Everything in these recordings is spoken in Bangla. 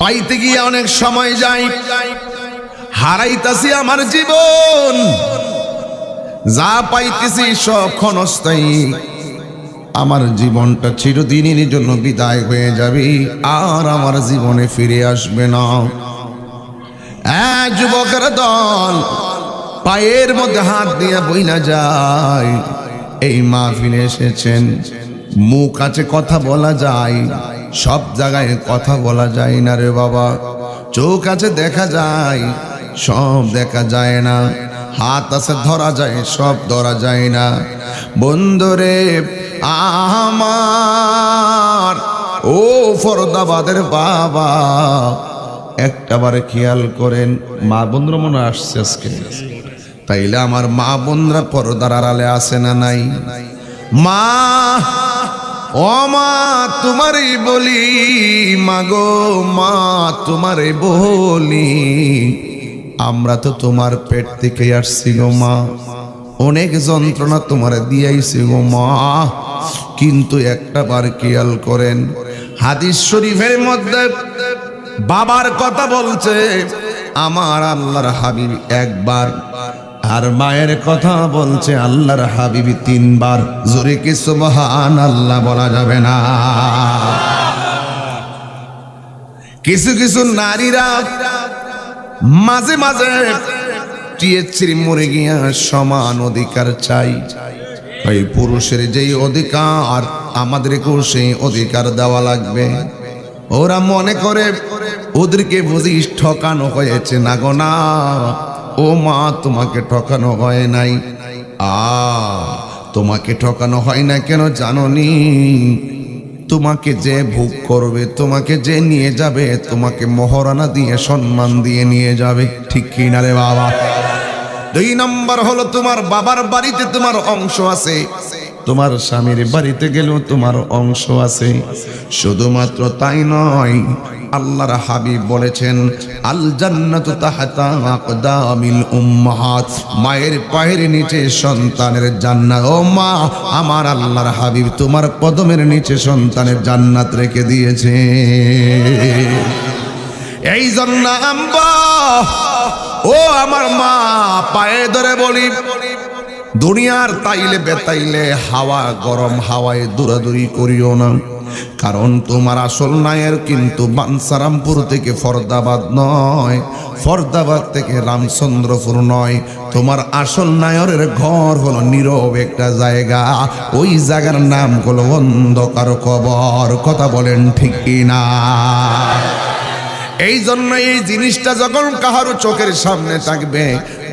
পাইতে গিয়ে অনেক সময় যাই হারাইতাছি আমার জীবন। যা পাইতেছি সব ক্ষণস্থায়ী। আমার জীবনটা চিরদিনের জন্য বিদায় হয়ে যাবে, আর আমার জীবনে ফিরে আসবে না। যুবকের দল পায়ের মধ্যে হাত দিয়ে বইনা যায়। এই মাহফিলে এসেছেন, মুখ আছে কথা বলা যায়। সব জায়গায় কথা বলা যায় না রে বাবা। চোখ আছে দেখা যায়, সব দেখা যায় না। হাত আছে ধরা যায়, সব ধরা যায় না। বন্ধুরে, আমার, ও ফরদাবাদের বাবা, একটাবারে খেয়াল করেন, মা বন্ধুরা মনে আসছে আজকে। তাইলে আমার মা বোনরা পর্দার আড়ালে আসে না নাই? মা ও মা তোমারই বলি, মাগো মা তোমারই বলি, আমরা তো তোমার পেট থেকে আসছি গো মা। অনেক যন্ত্রণা তোমার দিয়াইছি গো, মা। কিন্তু একটা বার খেয়াল করেন, হাদিস শরীফের মধ্যে বাবার কথা বলছে, আমার আল্লাহর হাবিব একবার আর মায়ের কথা বলছে আল্লাহর হাবিবি তিনবার। জোরে কি সুবহান আল্লাহ বলা যাবে না? কিছু কিছু নারীরা মাঝে মাঝে টিএসসির মরে গিয়া সমান অধিকার চাই। ওই পুরুষের যেই অধিকার, আমাদেরকেও সেই অধিকার দেওয়া লাগবে। ওরা মনে করে, ওদেরকে বুঝি ঠকানো হয়েছে না গো না? ও মা, তোমাকে ঠকানো হয় নাই। আ, তোমাকে ঠকানো হয় না কেন জাননি তোমাকে যে ভোগ করবে, তোমাকে যে নিয়ে যাবে, তোমাকে মহারানা দিয়ে সম্মান দিয়ে নিয়ে যাবে। ঠিক কিনা রে বাবা? দুই নম্বর হলো তোমার বাবার বাড়িতে তোমার অংশ আছে। তোমার স্বামীর বাড়িতে গেলেও তোমার অংশ আছে। শুধুমাত্র তাই নয় আল্লাহর হাবিব বলেছেন আল জান্নাতু তাহতা আকদামিল উম্মাহাত মায়ের পায়ের নিচে সন্তানের জান্নাত। ও মা, আমার আল্লাহর হাবিব তোমার কদমের নিচে সন্তানের জান্নাত রেখে দিয়েছে। এই জন্য আম্বা ও আমার মা, পায়ে ধরে বলি, দুনিয়ার তাইলে বেতাইলে হাওয়া গরম হাওয়ায় দূরাদূরি করিও না। কারণ তোমার আসল নায়ের কিন্তু বানসারামপুর থেকে ফরদাবাদ নয়। ফরদাবাদ থেকে রামচন্দ্রপুর নয়। তোমার আসল নায়রের ঘর হলো নীরব একটা জায়গা। ওই জায়গার নাম হলো অন্ধকার কবর। কথা বলেন ঠিক না এই জন্য এই জিনিসটা যখন কাহারও চোখের সামনে থাকবে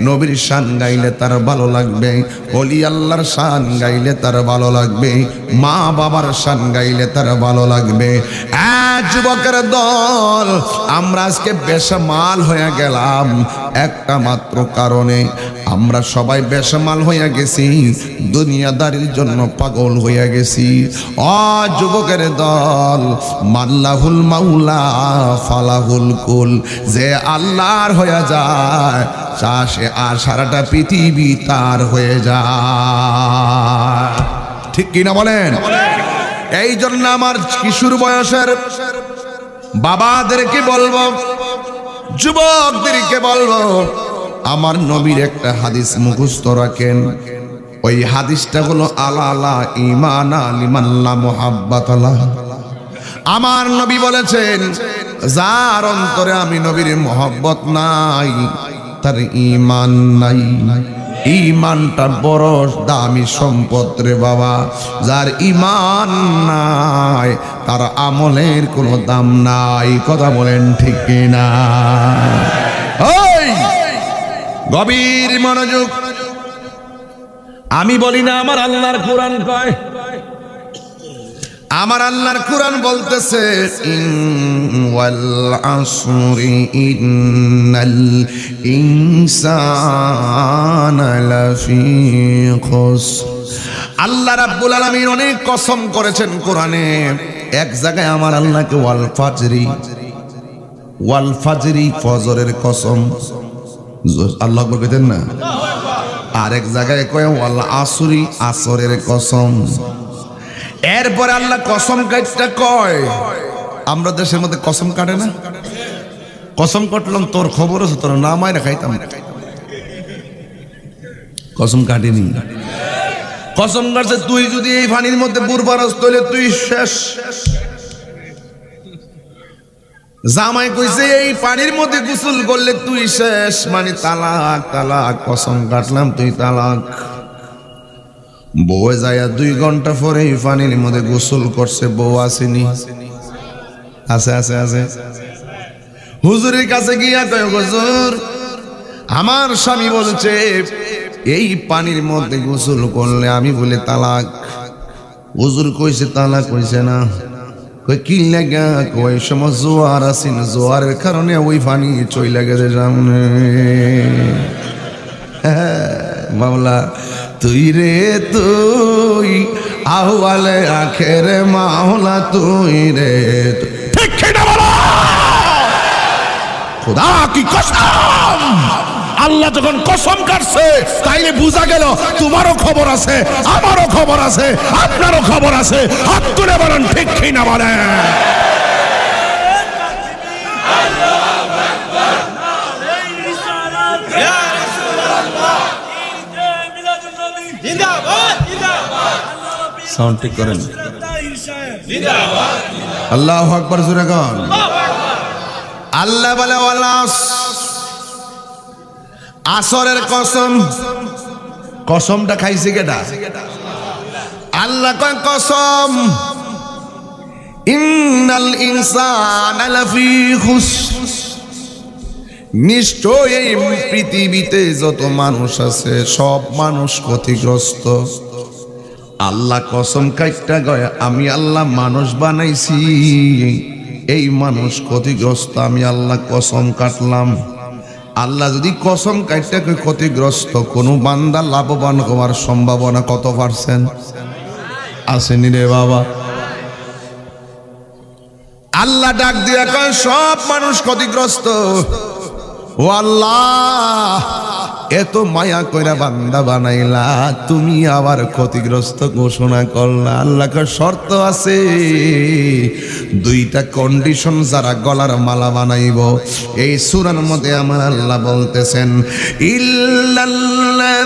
নবীর শান গাইলে তার ভালো লাগবে অলি আল্লাহর শান গাইলে তার ভালো লাগবে, মা বাবার শান গাইলে তার ভালো লাগবে। যুবকের দল, আমরা আজকে বেসামাল হয়ে গেলাম, একটা মাত্র কারণে আমরা সবাই বেসামাল হয়ে গেছি, দুনিয়াদারির জন্য পাগল হয়ে গেছি। অ যুবকের দল, মাল্লাহুল মাউলা ফালাহুল কুল, যে আল্লাহর হয়ে যায় চাষে আর সারাটা পৃথিবী তার হয়ে যায় ঠিক কিনা বলেন? এই জন্য আমার কিশোর বয়সের বাবাদেরকে বলব, যুবকদেরকে বলব, আমার নবীর একটা হাদিস মুখস্থ রাখেন। ওই হাদিসটা হলো, আলা ইমান আলিমাল্লা মোহাব্বাত আমার নবী বলেছেন, যার অন্তরে আমি নবীর মোহব্বত নাই তার ইমান নাই। ইমানটা বড় দামি সম্পদ রে বাবা। যার ইমান নাই, তার আমলের কোনো দাম নাই। কথা বলেন ঠিক না গভীর মনোযোগ। আমি বলি না আমার আল্লাহর কোরআন কয় আমার আল্লাহর কোরআন বলতেছে ওয়াল আসরি ইন্নাল ইনসানা লাফি খুসর। আল্লাহ রাব্বুল আলামিন অনেক কসম করেছেন কোরআনে। এক জায়গায় আমার আল্লাহকে ওয়াল ফাজরি ওয়াল ফাজরি ফজরের কসম। আল্লাহ বলবেন না? আরেক জায়গায় কয়, ওয়াল আসরি আসরের কসম। এরপরে আল্লাহ কসম কাটটা কয়? আমরা দেশের মধ্যে কসম কাটে না? কসম কাটলাম, তোর খবর আছে, তোর না মায় খাইতাম। কসম কাটিনি। কসম কাটছে তুই যদি এই পানির মধ্যে বুড়বারস তৈলে তুই শেষ। জামাই কইছে, এই পানির মধ্যে গোসল করলে তুই শেষ। মানে তালাক তালাক, কসম কাটলাম, তুই তালাক। বউ যায়া দুই ঘণ্টা পরে পানির মধ্যে গোসল করছে, বউ আসেনি। আছে আছে আছে। হুজুরের কাছে গিয়া কয়, হুজুর, আমার স্বামী বলছে, এই পানির মধ্যে গোসল করলে আমি বলে তালাক। হুজুর কইছে, তালাক কইছে না। কই কি লাগা? কই সময় জোয়ার আসিন জোয়ারের কারণে ওই পানি চইলা গেছে সামনে। মামলা তুই রে তুই আহ্বালে আখের মাওলা তুই রে। ঠিক? খোদা, কি কসম? আল্লাহ যখন কসম কাটছে, তাইলে বোঝা গেল, তোমারও খবর আছে, আমারও খবর আছে, আপনারও খবর আছে। হাত তুলে বলেন, ঠিক কিনা বলেন জিন্দাবাদ সাউন্ড ঠিক করেন। আল্লাহ আকবর জুড়ে গন আল্লাহ বলে আসরের কসম। কসমটা খাইছে কেটা আল্লাহ কয়, কসম। ইন্নাল ইনসান লাফি খুসর নিশ্চয় এই পৃথিবীতে যত মানুষ আছে, সব মানুষ ক্ষতিগ্রস্ত। আল্লাহ কসম কাইটটা গয়, আমি আল্লাহ মানুষ বানাইছি। এই মানুষ ক্ষতিগ্রস্ত, আমি আল্লাহ কসম কাটলাম। আল্লাহ যদি কসম কাইটটাকে ক্ষতিগ্রস্ত, কোনো বান্দা লাভবান হওয়ার সম্ভাবনা কত পার্সেন্ট? আসেনি রে বাবা। আল্লাহ ডাক দিয়া সব মানুষ ক্ষতিগ্রস্ত। এত মায়া কইরা বান্দা বানাইলা, তুমি আবার ক্ষতিগ্রস্ত ঘোষণা করলা। আল্লাহকে শর্ত আছে, দুইটা কন্ডিশন যারা গলার মালা বানাইব। এই সুরার মধ্যে আমার আল্লাহ বলতেছেন, ইল্লাল্লাযীনা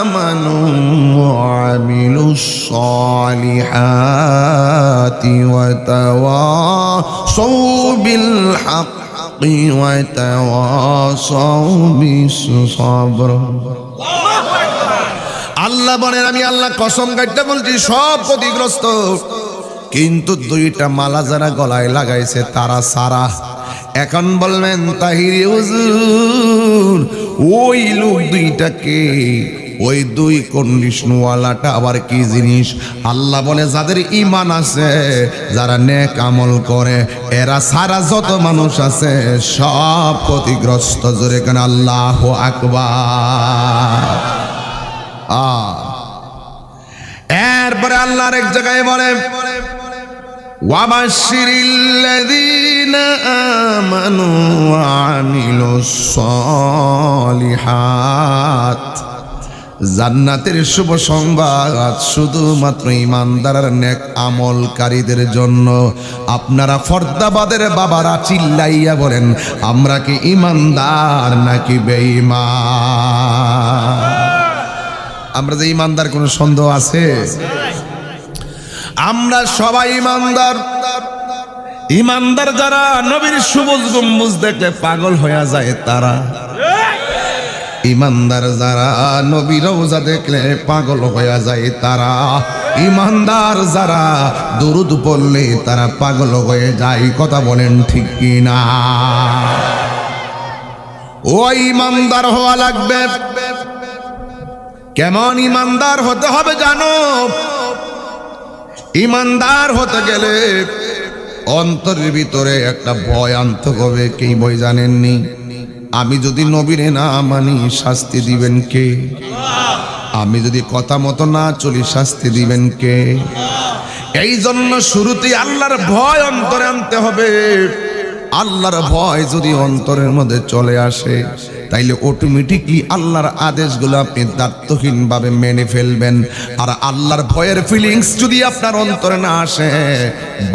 আমানু ওয়ামিলুস সালিহাতি ওয়া তাওয়াসাউ বিল হক وتواصوا بالصبر আল্লাহ বলেন আমি আল্লাহ কসম কাটতে বলছি সব ক্ষতিগ্রস্ত কিন্তু দুইটা মালা যারা গলায় লাগাইছে তারা সারা এখন বলবেন তাহিরি হুজুর ওই লোক দুইটাকে ওই দুই কন্ডিশনওয়ালাটা আবার কি জিনিস আল্লাহ বলে যাদের ইমান আছে যারা নেক আমল করে এরা সারা যত মানুষ আছে সব ক্ষতিগ্রস্ত জোরে কেন আল্লাহ আকবার আ এরপরে আল্লাহর এক জায়গায় বলে وبشر الذين آمنوا وعملوا الصالحات জান্নাতের শুভ সংবাদ শুধুমাত্র ইমানদার নেক আমলকারীদের জন্য। আপনারা ফর্দাবাদের বাবারা চিল্লাইয়া বলেন, আমরা কি ইমানদার নাকি বেঈমান? আমরা যে ইমানদার, কোনো সন্দেহ আছে? আমরা সবাই ইমানদার। ইমানদার যারা নবীর সবুজ গম্বুজ দেখলে পাগল হয়ে যায় তারা। ইমানদার যারা নবী রোজা দেখলে পাগল হয়ে যায় তারা। ইমানদার যারা দুরুদ পড়লে তারা পাগল হয়ে যায়, কথা বলেন ঠিক কি না ও ইমানদার হওয়া লাগবে। কেমন ইমানদার হতে হবে জানো? ইমানদার হতে গেলে অন্তরের ভিতরে একটা ভয় আনতে হবে, কি বই জানেননি? আমি যদি নবীরে না মানি, শাস্তি দিবেন কে? আমি যদি কথা মতো না চলি, শাস্তি দিবেন কে? এই জন্য শুরুতেই আল্লাহর ভয় অন্তরে আনতে হবে। আল্লাহর ভয় যদি অন্তরের মধ্যে চলে আসে তাইলে অটোমেটিকলি আল্লাহর আদেশগুলো আপনি দায়িত্বহীনভাবে মেনে ফেলবেন। আর আল্লাহর ভয়ের ফিলিংস যদি আপনার অন্তরে না আসে,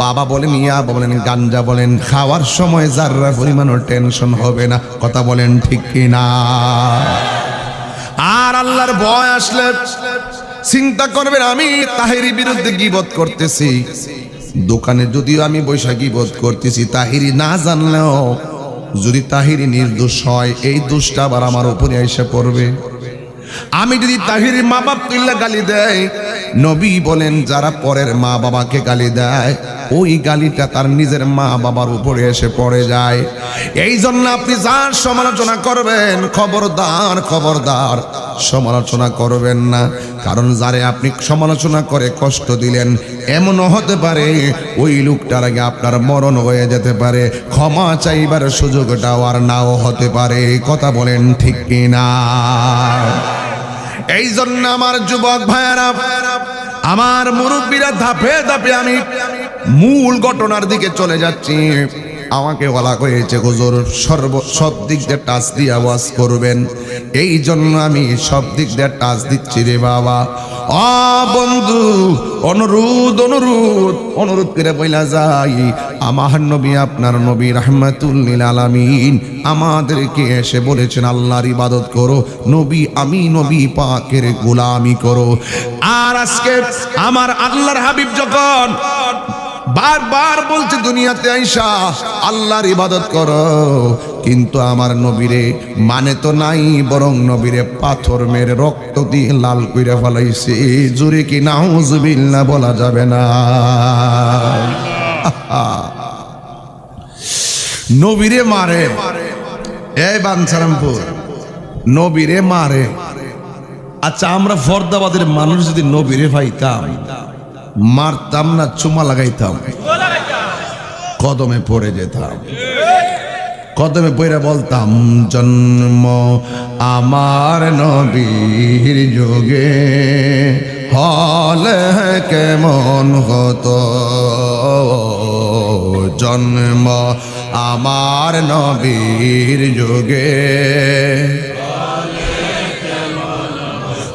বাবা বলেন, ইয়া বলেন, গাঞ্জা বলেন, খাওয়ার সময় যাররা পরিমাণও টেনশন হবে না। কথা বলেন ঠিক কিনা? আর আল্লাহর ভয় আসলে চিন্তা করবেন, আমি তাহেরি বিরুদ্ধে গিবত করতেছি। দোকানে যদিও আমি বৈশাখী বোধ করতেছি, তাহিরি না জানলেও যদি তাহিরি নির্দোষ হয়, এই দোষটা আবার আমার উপরে এসে পড়বে। আমি যদি তাহির মা বাপ কিল্লা গালি দেয় নবী বলেন, যারা পরের মা বাবাকে গালি দেয়, ওই গালিটা তার নিজের মা বাবার উপরে এসে পড়ে যায়। এই জন্য আপনি যার সমালোচনা করবেন, খবরদার খবরদার। সমালোচনা করবেন না। কারণ যারে আপনি সমালোচনা করে কষ্ট দিলেন, এমনও হতে পারে ওই লোকটার আগে আপনার মরণ হয়ে যেতে পারে, ক্ষমা চাইবার সুযোগটাও আর নাও হতে পারে। কথা বলেন ঠিক কিনা? এই জন্য আমার যুবক ভাইয়ারা, আমার মুরব্বীরা ধাপে ধাপে আমি মূল ঘটনার দিকে চলে যাচ্ছি। আমাকে বলা হয়েছে, হুজুর, সর্ব, সব দিক দিয়ে টাচ দিয়ে আওয়াজ করবেন। এই জন্য আমি সব দিক দিয়ে টাচ দিচ্ছি রে বাবা। অ বন্ধু, অনুরোধ অনুরোধ অনুরোধ করে বইলা যাই। আমার নবী, আপনার নবী রহমাতুল্লিল আলামিন আমাদেরকে এসে বলেছেন, আল্লাহর ইবাদত করো, নবী, আমি নবী পাকের গোলামি করো। আর আজকে আমার আল্লাহর হাবিব যখন বারবার বলছে দুনিয়াতে আইসা, আল্লাহর ইবাদত করো। কিন্তু আমার নবীরে মানে তো নাই, বরং নবীরে পাথর মেরে রক্ত দিয়ে লাল কইরা ফেলাইছে। জুড়ে কি নাউজুবিল্লাহ বলা যাবে না। নবীরে মারে। এই বাঞ্ছারামপুর নবীরে মারে। আচ্ছা আমরা ফরদাবাদের মানুষ যদি নবীরে পাইতাম মারতাম না, চুমা লাগাইতাম। কদমে পড়ে যেতাম। কদমে পড়ে বলতাম, জন্ম আমার নবীর যোগে হলে কেমন হতো? জন্ম আমার নবীর যোগে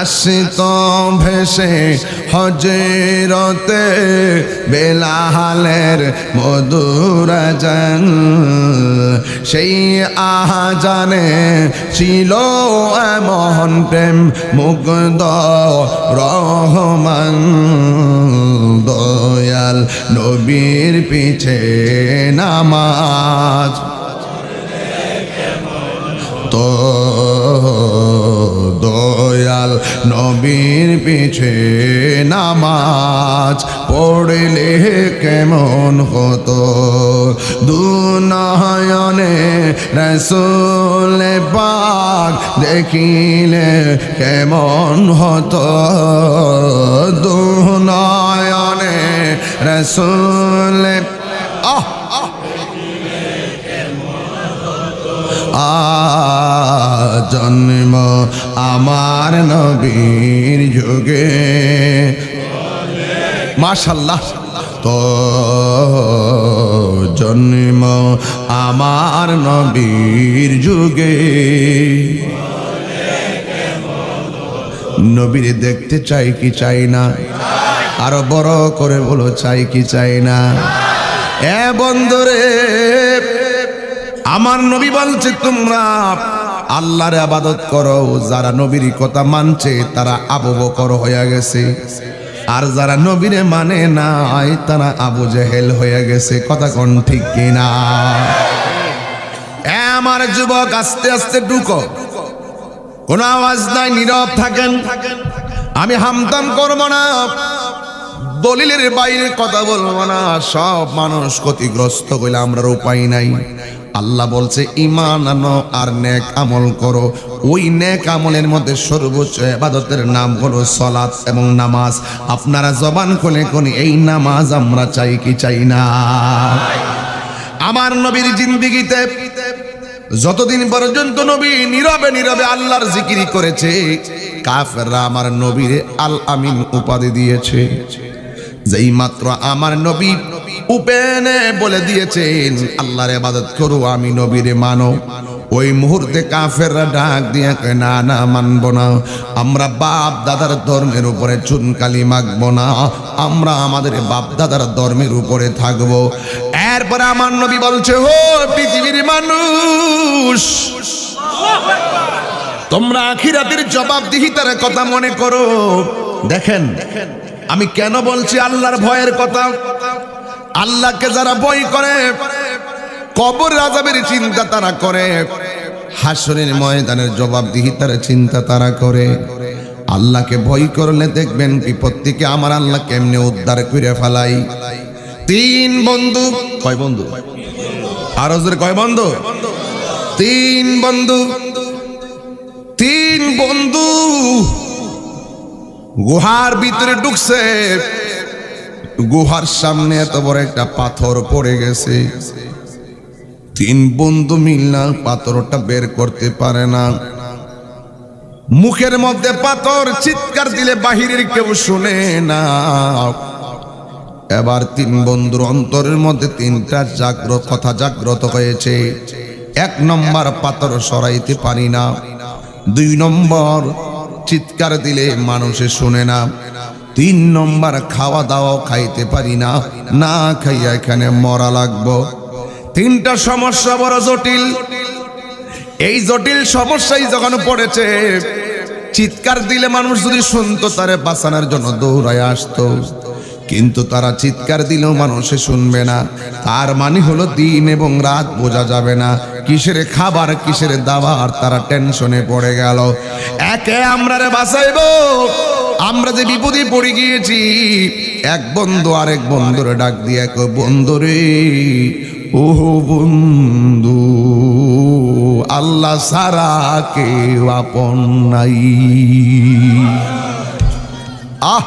আসিত ভেসে হজরতে বেলাহালের মধুরাজন সেই আহাজানে ছিল এমন প্রেম মুগ্ধ রহমান। দয়াল নবীর পিছে নামাজ। তো দয়াল নবীর পিছে নামাজ পড়লে কেমন হতো? দুনয়নে রসুল পাক দেখিলে কেমন হতো? দুনয়নে রসুল আহ আহ। জন্ম আমার নবীর যুগে। মাশাল্লাহ। তো জন্ম আমার নবীর যুগে। নবীর দেখতে চাই কি চাই না? আরও বড় করে বলো, চাই কি চাই না? এ বন্ধুরে আমার নবী বলছে, তোমরা আল্লাহর আবাদত করো, যারা নবীর কথা মানছে, তারা আবু বকর হয়ে গেছে। আর যারা নবীরে মানে নাই, তারা আবু জেহেল হয়ে গেছে। কথা কোন ঠিক কিনা? আমার যুবক, আস্তে আস্তে ঢুকো। কোন আওয়াজ নাই, নীরব থাকেন। আমি হামতাম করব না। দলিলের বাইরে কথা বলব না। সব মানুষ ক্ষতিগ্রস্ত হইলে আমরা উপায় নাই। আল্লাহ বলছে ইমান আনো আর নেক আমল করো। ওই নেক আমলের মধ্যে সর্বোচ্চ এবাদতের নাম হলো সলাৎ এবং নামাজ। আপনারা জবান খুলে কোন এই নামাজ আমরা চাই কি চাই না? আমার নবীর জিন্দিগিতে যতদিন পর্যন্ত নবী নীরবে নীরবে আল্লাহর জিকিরি করেছে, কাফেররা আমার নবীর আল আমিন উপাধি দিয়েছে। যেই মাত্র আমার নবী উপেনে বলে দিয়েছেন আল্লাহর ইবাদত করো আমি নবীরে মানো। ওই মুহূর্তে কাফেররা ডাক দিয়ে কয়, না না মানব না। আমরা বাপ দাদার ধর্মের উপরে চুনকালি মাখব না। আমরা আমাদের বাপ দাদার ধর্মের উপরে থাকব। এরপরে আমার নবী বলছে ও পৃথিবীর মানুষ তোমরা আখিরাতের জবাবদিহিতার কথা মনে করো। দেখেন আমি কেন বলছি আল্লাহর ভয়ের কথা? আল্লাহকে যারা ভয় করে, কবর রাজাবের চিন্তা তারা করে, হাসরের ময়দানের জবাবদিহিতার চিন্তা তারা করে। আল্লাহকে ভয় করলে দেখবেন বিপদ থেকে আমার আল্লাহ কেমনে উদ্ধার করে ফেলাই। তিন বন্ধু, কয় বন্ধু? আরও কয় বন্ধু? তিন বন্ধু তিন বন্ধু। গুহার ভিতরে ঢুকছে গুহার সামনে এত বড় একটা পাথর পড়ে গেছে। তিন বন্ধু মিলনা পাথরটা বের করতে পারে না। মুখের মধ্যে পাথর চিৎকার দিলে বাহিরের কেউ শুনে না। এবার তিন বন্ধুর অন্তরের মধ্যে তিনটা জাগ্রত কথা জাগ্রত হয়েছে। এক নম্বর পাথর সরাইতে পারি না। দুই নম্বর চিৎকার দিলে মানুষে শুনে না। তিন নম্বর খাওয়া দাওয়াও খাইতে পারি না। না খাইয়া এখানে মরা লাগবো। তিনটা সমস্যা বড় জটিল। এই জটিল সমস্যাই যখন পড়েছে, চিৎকার দিলে মানুষ যদি শুনতো, তারে বাঁচানোর জন্য দৌড়ায় আসতো। কিন্তু তারা চিৎকার দিলেও মানুষে শুনবে না। তার মানে হলো দিন এবং রাত বোঝা যাবে না। কিসের খাবার, কিসের দাবার, তারা টেনশনে পড়ে গেল। একে আমরা রে বাঁচাইব। আমরা যে বিপদে পড়ে গিয়েছি, এক বন্ধু আরেক বন্ধুরে ডাক দিয়ে এক বন্ধুরে ও বন্ধু, আল্লাহ সারা কেউ আপন নাই। আহ,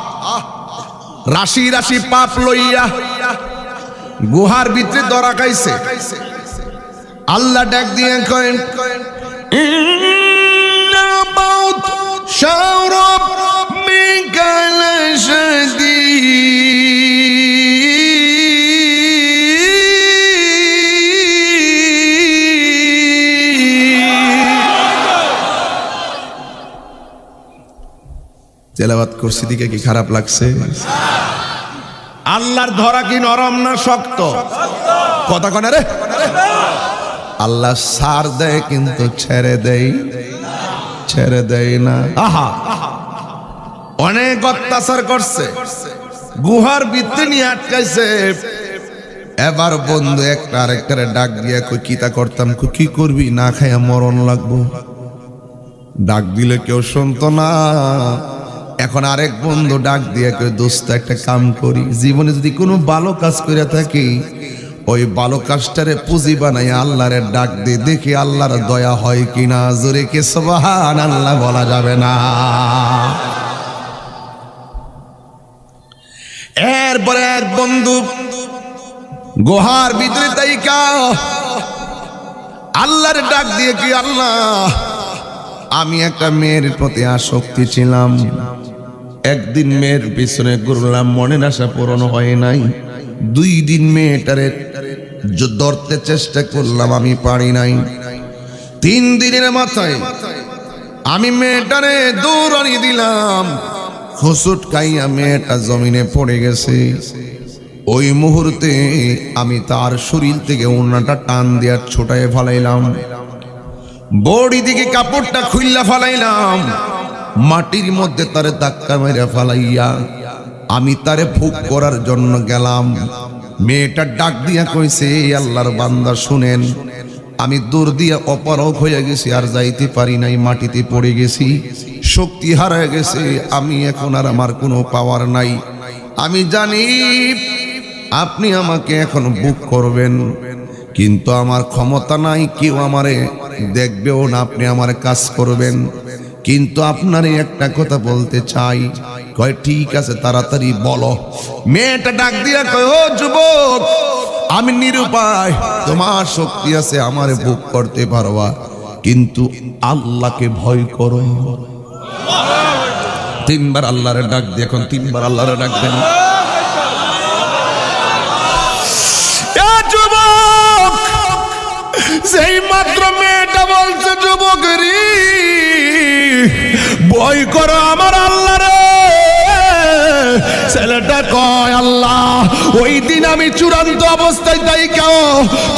রাশি রাশি পাপ লইয়া গুহার ভিতরে দরা খাইছে। আল্লাহ ডাক দিয়ে কয়েন তেলাবাত করছি দিকে কি খারাপ লাগছে? আল্লাহর ধরা কি নরম না শক্ত? কথা কনে রে। আল্লাহ সার দেয় কিন্তু ছেড়ে দেয় ছেড়ে দেয় না। আহা। অনেক অত্যাচার করছে। গুহার ভিত্তি নিয়ে আটকাইছে। এবার বন্ধু একটা আরেকটারে ডাক দিয়া কই কিতা করতাম? কই কি করবি? না খাইয়া মরণ লাগবো। ডাক দিলে কেউ শুনতো না। এখন আরেক বন্ধু ডাক দিয়ে দোস্ত, একটা কাম করি। জীবনে যদি কোনো ভালো কাজ করে থাকি, ওই ভালো কাজটারে পুঁজি বানাই আল্লাহরে ডাক দিয়ে দেখি আল্লাহর দয়া হয় কিনা। জোরে কে সবাহান আল্লাহ বলা যাবে না। এরপরে এক বন্ধু গোহার ভিতরে তাইকা, আল্লাহর ডাক দিয়ে কি আল্লাহ আমি একটা মেয়ের প্রতি আসক্তি ছিলাম। একদিন মেয়ের পিছনে ঘুরলাম, মনের আশা পূরণ হয় নাই। দুই দিন মেয়েটারে ধরতে চেষ্টা করলাম, আমি পারি নাই। তিন দিনের মাথায় আমি মেয়েটারে দৌড়ানি দিলাম। হুসুট খাইয়া মেয়েটা জমিনে পড়ে গেছে। ওই মুহূর্তে আমি তার শরীর থেকে ওনাটা টান দেওয়ার ছোটায় ফেলাইলাম। বড়ি দিকে কাপড়টা খুললা ফালাইলাম। মাটির মধ্যে তারে ধাক্কা মেরে ফালাইয়া আমি তারে ভোগ করার জন্য গেলাম। মেয়েটা ডাক দিয়া কইছে, "এই আল্লাহর বান্দা, শুনেন, আমি দূর দিয়া অপারক হয়ে গেছি, আর যাইতে পারি নাই, মাটিতে পড়ে গেছি, শক্তি হারায় গেছে, আমি এখন আর আমার কোনো পাওয়ার নাই। আমি জানি আপনি আমাকে এখন বুক করবেন, কিন্তু আমার ক্ষমতা নাই, কেউ আমারে দেখবেও না আপনি আমার কাজ করবেন। কিন্তু আপনারই একটা কথা বলতে চাই। কয়, ঠিক আছে, তাড়াতাড়ি বলো। মেয়েটা ডাক দিয়া কয়, ও যুবক, আমি নিরুপায়। তোমার শক্তি আছে, আমারে বুক করতে পারবা। কিন্তু আল্লাহকে ভয় করো। তিনবার আল্লাহরে ডাক দিয়ে, এখন তিনবার আল্লাহরে ডাক দেন। বই করো আমার আল্লাহ রে। ছেলেটা কয়, আল্লাহ, ওই দিন আমি চূড়ান্ত অবস্থায় তাই কেউ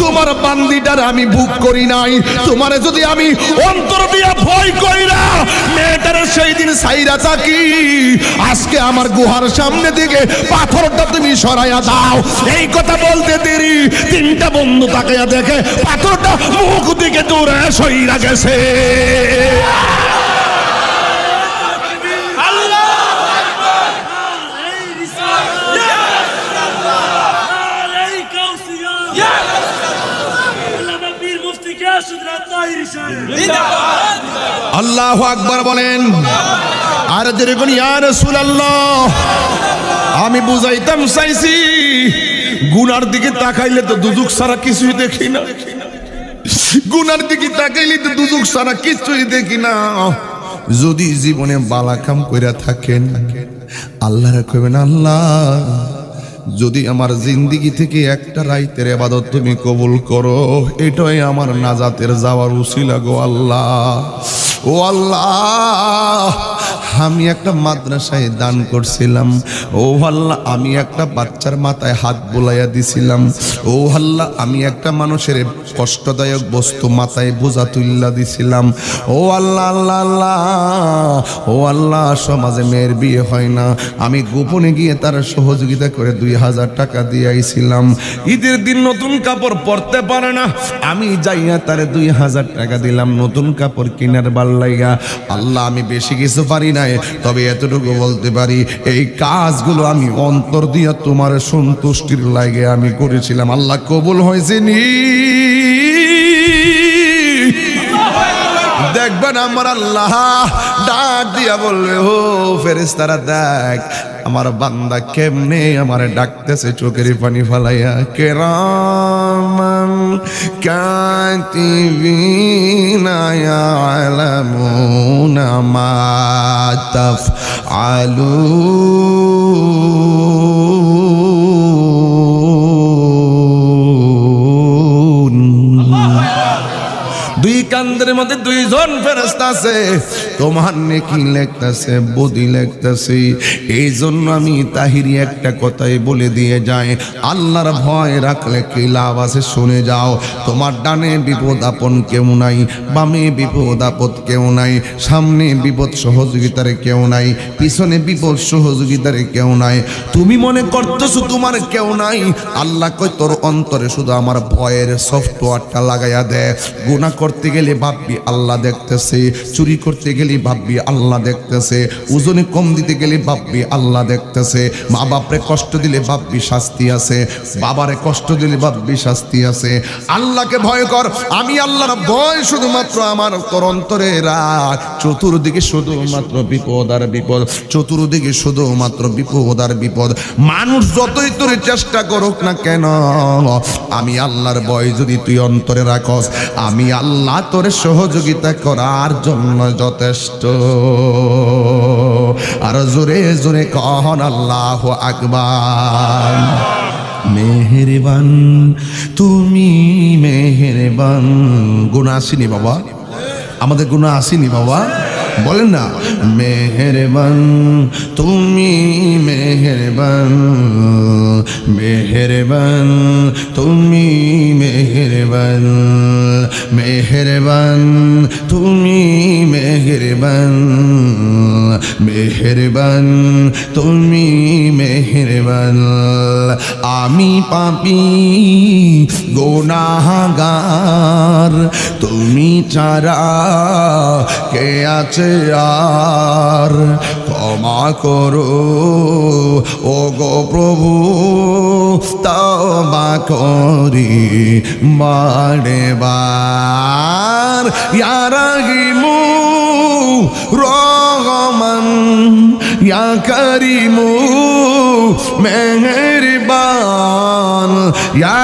তোমার বান্দিটার আমি বুক করি নাই। তোমারে যদি আমি অন্তর দিয়া ভয় করি না, মেয়েটার সেই দিন সাইরা থাকি আজকে আমার গুহার সামনে দিকে পাথরটা তুমি সরাইয়া দাও। এই কথা বলতে দেরি। তিনটা বন্ধু তাকাইয়া দেখে, পাথরটা মুখ দিকে দূরে সইরা গেছে। আল্লাহ আকবার বলেন। আর যেরকম ইয়া রাসূলুল্লাহ, আমি বুঝাইতাম চাইছি, গুনার দিকে তাকাইলে তো দুদুক সারা কিছুই দেখি না। গুনার দিকে তাকাইলে তো দুদুক সারা কিছুই দেখি না। যদি জীবনে বালাকাম কইরা থাকেন, আল্লাহরে কইবেন, আল্লাহ যদি আমার জিন্দিগি থেকে একটা রাইতের এবাদত তুমি কবুল করো, এটাই আমার নাজাতের যাওয়ার উশিলা গো আল্লাহ। ও আল্লাহ, আমি একটা মাদ্রাসায় দান করছিলাম। ও আল্লাহ, আমি একটা বাচ্চার মাথায় হাত বোলাইয়া দিছিলাম। ও আল্লাহ, আমি একটা মানুষের কষ্টদায়ক বস্তু মাথায় বোঝা তুল্লা দিছিলাম। ও আল্লাহ আল্লাহ আল্লাহ, ও আল্লাহ, সমাজে মেয়ের বিয়ে হয় না। আমি গোপনে গিয়ে তার সহযোগিতা করে দুই হাজার টাকা দিয়ে আইছিলাম। ঈদের দিন নতুন কাপড় পরতে পারে না। আমি যাইয়া তারে দুই হাজার টাকা দিলাম। নতুন কাপড় কিনার বাল্লাইয়া আল্লাহ, আমি বেশি কিছু পারি নাই, তবে এতটুকু বলতে পারি, এই কাজগুলো আমি অন্তর দিয়া তোমার সন্তুষ্টির লাগে আমি করেছিলাম। আল্লাহ কবুল হয়েছে নি? দেখবেন আমার আল্লাহ ডাক দিয়া বলবে, ও ফেরেস্তারা দেখ, আমার বান্দা কেমনে আমার ডাকতেছে চোখের পানি ফালাইয়া কেরামান কাতিবিনা ইয়ালামুনা মা তাফআলুন দুই কান্দের মধ্যে দুইজন ফেরেস্তা আছে। তোমার নেকি লেখতেছে বদি লেখতেছে। এই জন্য আমি তাহিরি একটা কথাই বলে দিয়ে যায় আল্লাহর ভয় রাখলে কি লাভ আছে শুনে যাও। তোমার ডানে বিপদ আপন কেউ নাই, বামে বিপদ আপদ কেউ নাই, সামনে বিপদ সহযোগিতার কেউ নাই, পিছনে বিপদ সহযোগিতার কেউ নাই। তুমি মনে করতেছো তোমার কেউ নাই? আল্লাহ কই তোর অন্তরে শুধু আমার ভয়ের সফটওয়্যারটা লাগাইয়া দেয় গুণা করতে গেলে ভাববি আল্লাহ দেখতেছে, চুরি করতে গেলে ভাববি আল্লাহ দেখতেছে। ওজনে কম দিতে গেলে ভাববি আল্লাহ দেখতেছে। মা বাপরে কষ্ট দিলে ভাববি শাস্তি আছে। বাবারে কষ্ট দিলে ভাববি শাস্তি আছে। আল্লাহকে ভয় কর, আমি আল্লাহর ভয় শুধুমাত্র আমার তোর অন্তরে রাখ। চতুর্দিকে শুধুমাত্র বিপদ আর বিপদ, চতুর্দিকে শুধুমাত্র বিপদ আর বিপদ। মানুষ যতই তোর চেষ্টা করুক না কেন, আমি আল্লাহর ভয় যদি তুই অন্তরে রাখস, আমি আল্লাহ তোর সহযোগিতা করার জন্য যথেষ্ট আর জোরে জোরে কহন আল্লাহ আকবার। মেহেরবান, তুমি মেহেরবান। গুণা আসিনি বাবা? আমাদের গুণা আসিনি বাবা? বলেন না। মেহেরবান, তুমি মেহেরবান। মেহেরবান, তুমি মেহেরবান। মেহেরবান, তুমি মেহেরবান। মেহেরবান, তুমি মেহেরবান। আমি পাপি গোনাগার তুমি চারা কে আছে? আর ক্ষমা করো। ও গো প্রভু তবা করি বারে বার ইয়ারাহিমু রহমান, ইয়া করিমু, মেহরবান। ইয়া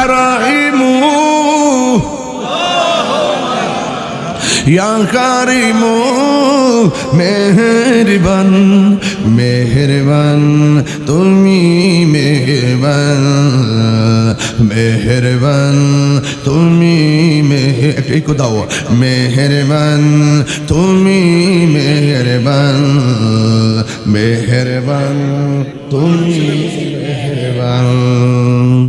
ইয়া কারিমু মেহেরবান মেহেরবান, তুমি মেহেরবান মেহেরবান, তুমি মেহে একটু দাও, মেহেরবান, তুমি মেহেরবান মেহেরবান, তুমি মেহেরবান।